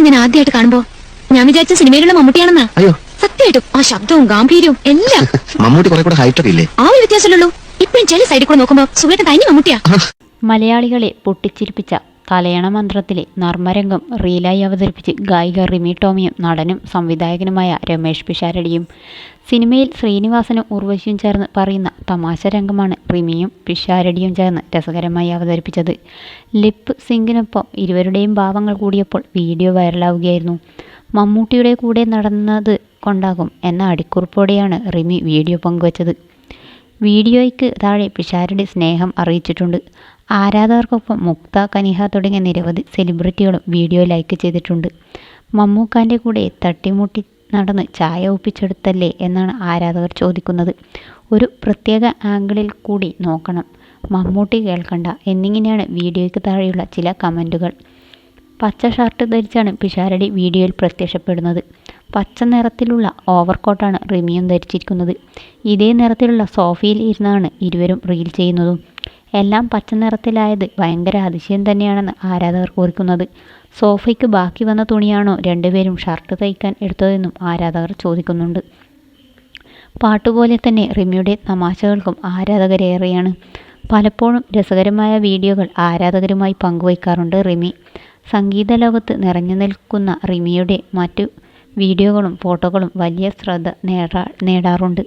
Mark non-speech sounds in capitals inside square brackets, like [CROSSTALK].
ചേട്ടൻ ഞാൻ ആദ്യമായിട്ട് കാണുമ്പോ ഞാൻ വിചാരിച്ച സിനിമയിലുള്ള മമ്മൂട്ടിയാണെന്നാ. അയ്യോ. സത്യമായിട്ടും ആ ശബ്ദവും ഗാംഭീര്യവും എല്ലാം. [LAUGHS] മമ്മൂട്ടി കുറെ കൂടെ ഹൈറ്റ് ഒക്കെ ഇല്ലേ? ആ ഒരു വ്യത്യാസമുള്ളൂ ഇപ്പഴും ചില സൈഡിൽ കൂടെ നോക്കുമ്പോ സുഖേട്ടൻ തനി മമ്മൂട്ടിയാ. മലയാളികളെ പൊട്ടിച്ചിരിപ്പിച്ച തലയണ മന്ത്രത്തിലെ നർമ്മരംഗം റീലായി അവതരിപ്പിച്ച് ഗായിക റിമി ടോമിയും നടനും സംവിധായകനുമായ രമേഷ് പിഷാരടിയും. സിനിമയിൽ ശ്രീനിവാസനും ഉർവശിയും ചേർന്ന് പറയുന്ന തമാശ രംഗമാണ് റിമിയും പിഷാരടിയും ചേർന്ന് രസകരമായി അവതരിപ്പിച്ചത്. ലിപ്പ് സിംഗിനൊപ്പം ഇരുവരുടെയും ഭാവങ്ങൾ കൂടിയപ്പോൾ വീഡിയോ വൈറലാവുകയായിരുന്നു. മമ്മൂട്ടിയുടെ കൂടെ നടന്നത് കൊണ്ടാകും എന്ന അടിക്കുറിപ്പോടെയാണ് റിമി വീഡിയോ പങ്കുവച്ചത്. വീഡിയോയ്ക്ക് താഴെ പിഷാരടി സ്നേഹം അറിയിച്ചിട്ടുണ്ട്. ആരാധകർക്കൊപ്പം മുക്ത കനിഹ തുടങ്ങിയ നിരവധി സെലിബ്രിറ്റികളും വീഡിയോ ലൈക്ക് ചെയ്തിട്ടുണ്ട്. മമ്മൂക്കാന്റെ കൂടെ തട്ടിമുട്ടി നടന്ന് ചായ ഒപ്പിച്ചെടുത്തല്ലേ എന്നാണ് ആരാധകർ ചോദിക്കുന്നത്. ഒരു പ്രത്യേക ആംഗിളിൽ കൂടി നോക്കണം. മമ്മൂട്ടി കേൾക്കണ്ട. എന്നിങ്ങനെയാണ് വീഡിയോയ്ക്ക് താഴെയുള്ള ചില കമന്റുകൾ പച്ച ഷർട്ട് ധരിച്ചാണ് പിഷാരടി വീഡിയോയിൽ പ്രത്യക്ഷപ്പെടുന്നത്. പച്ച നിറത്തിലുള്ള ഓവർകോട്ടാണ് റിമിയും ധരിച്ചിരിക്കുന്നത്. ഇതേ നിറത്തിലുള്ള സോഫയിൽ ഇരുന്നാണ് ഇരുവരും റീൽ ചെയ്യുന്നതും. എല്ലാം പച്ച നിറത്തിലായത് ഭയങ്കര അതിശയം തന്നെയാണെന്ന് ആരാധകർ കുറിക്കുന്നത് സോഫയ്ക്ക് ബാക്കി വന്ന തുണിയാണോ രണ്ടുപേരും ഷർട്ട് തയ്ക്കാൻ എടുത്തതെന്നും ആരാധകർ ചോദിക്കുന്നുണ്ട്. പാട്ടുപോലെ തന്നെ റിമിയുടെ തമാശകൾക്കും ആരാധകരേറെയാണ്. പലപ്പോഴും രസകരമായ വീഡിയോകൾ ആരാധകരുമായി പങ്കുവയ്ക്കാറുണ്ട് റിമി. സംഗീത ലോകത്ത് നിറഞ്ഞു നിൽക്കുന്ന റിമിയുടെ മറ്റു വീഡിയോകളും ഫോട്ടോകളും വലിയ ശ്രദ്ധ നേടാ നേടാറുണ്ട്.